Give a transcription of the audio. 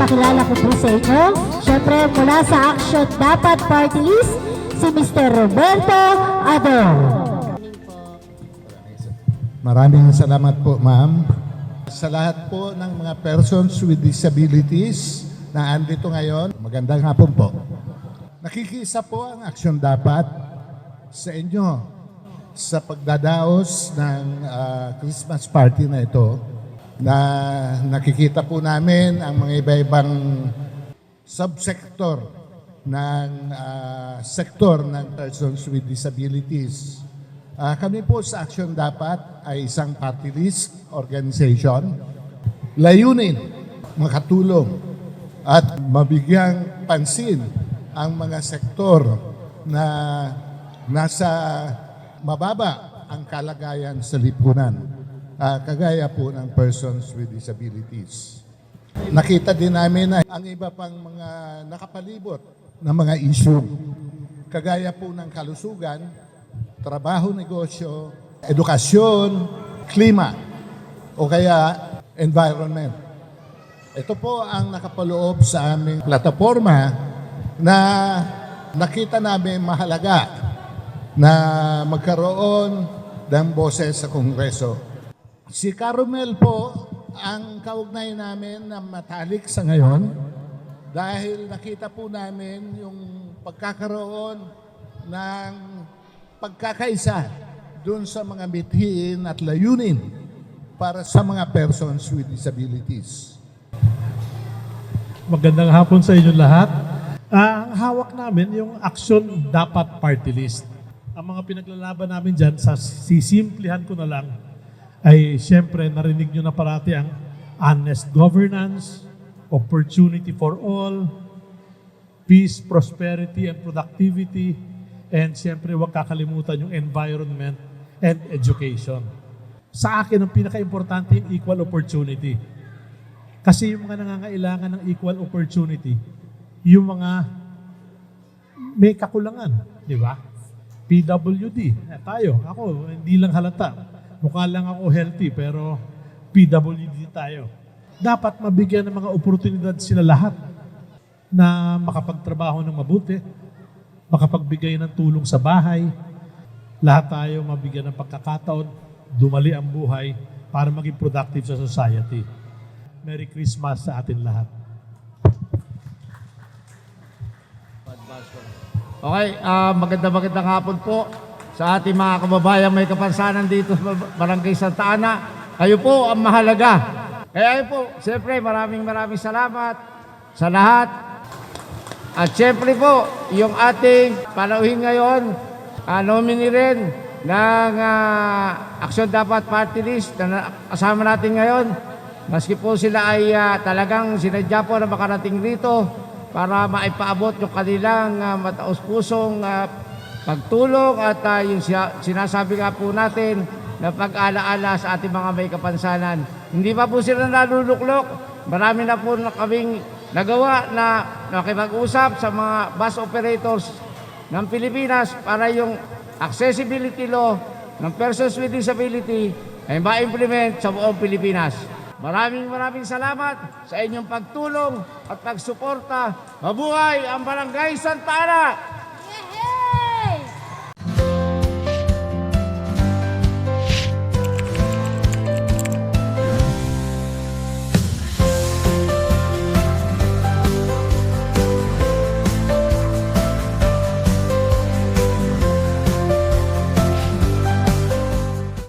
ipinapakilala ko po sa inyo. Siyempre, mula sa Action Dapat Party List, si Mr. Roberto Ador. Maraming salamat po, ma'am. Sa lahat po ng mga persons with disabilities na andito ngayon, magandang hapon po. Nakikisa po ang aksyon dapat sa inyo sa pagdadaos ng ah, Christmas party na ito na nakikita po namin ang mga iba-ibang subsector ng ah, sektor ng persons with disabilities. Ah, kami po sa Action Dapat ay isang party list organization. Layunin, makatulong at mabigyang pansin ang mga sektor na nasa mababa ang kalagayan sa lipunan. Ah, kagaya po ng persons with disabilities. Nakita din namin na ang iba pang mga nakapalibot na mga issue, kagaya po ng kalusugan, trabaho, negosyo, edukasyon, klima, o kaya environment. Ito po ang nakapaloob sa aming plataforma na nakita namin mahalaga na magkaroon ng boses sa Kongreso. Si Carmel po ang kaugnay namin na matalik sa ngayon dahil nakita po namin yung pagkakaroon ng pagkakaisa dun sa mga mithiin at layunin para sa mga persons with disabilities. Magandang hapon sa inyo lahat. Ah, ang hawak namin yung action dapat party list. Ang mga pinaglalaban namin dyan, sa sisimplihan ko na lang, ay siyempre narinig nyo na parati ang honest governance, opportunity for all, peace, prosperity, and productivity, and siyempre huwag kakalimutan yung environment and education. Sa akin, ang pinaka-importante yung equal opportunity. Kasi yung mga nangangailangan ng equal opportunity, yung mga may kakulangan, di ba? PWD, eh, tayo, ako, hindi lang halata. Mukha lang ako healthy, pero PWD tayo. Dapat mabigyan ng mga oportunidad sila lahat na makapagtrabaho ng mabuti, makapagbigay ng tulong sa bahay, lahat tayo mabigyan ng pagkakataon, dumali ang buhay para maging productive sa society. Merry Christmas sa atin lahat. Okay, ah maganda magandang hapon po sa ating mga kababayan may kapansanan dito sa Barangay Santa Ana. Kayo po ang mahalaga. Kaya po, siyempre maraming maraming salamat sa lahat. At siyempre po, yung ating panauhin ngayon, uh, nominee rin ng ah, Action Dapat Party List na kasama natin ngayon. Maski po sila ay ah, talagang sinadya po na makarating rito para maipaabot yung kanilang uh, mataos-pusong ah, pagtulong at ah, yung sinasabi nga po natin na pag-alaala sa ating mga may kapansanan. Hindi pa po sila naluluklok. Marami na po na kaming nagawa na nakipag-usap sa mga bus operators ng Pilipinas para yung accessibility law ng persons with disability ay ma-implement sa buong Pilipinas. Maraming maraming salamat sa inyong pagtulong at pagsuporta. Mabuhay ang Barangay Santa Ana!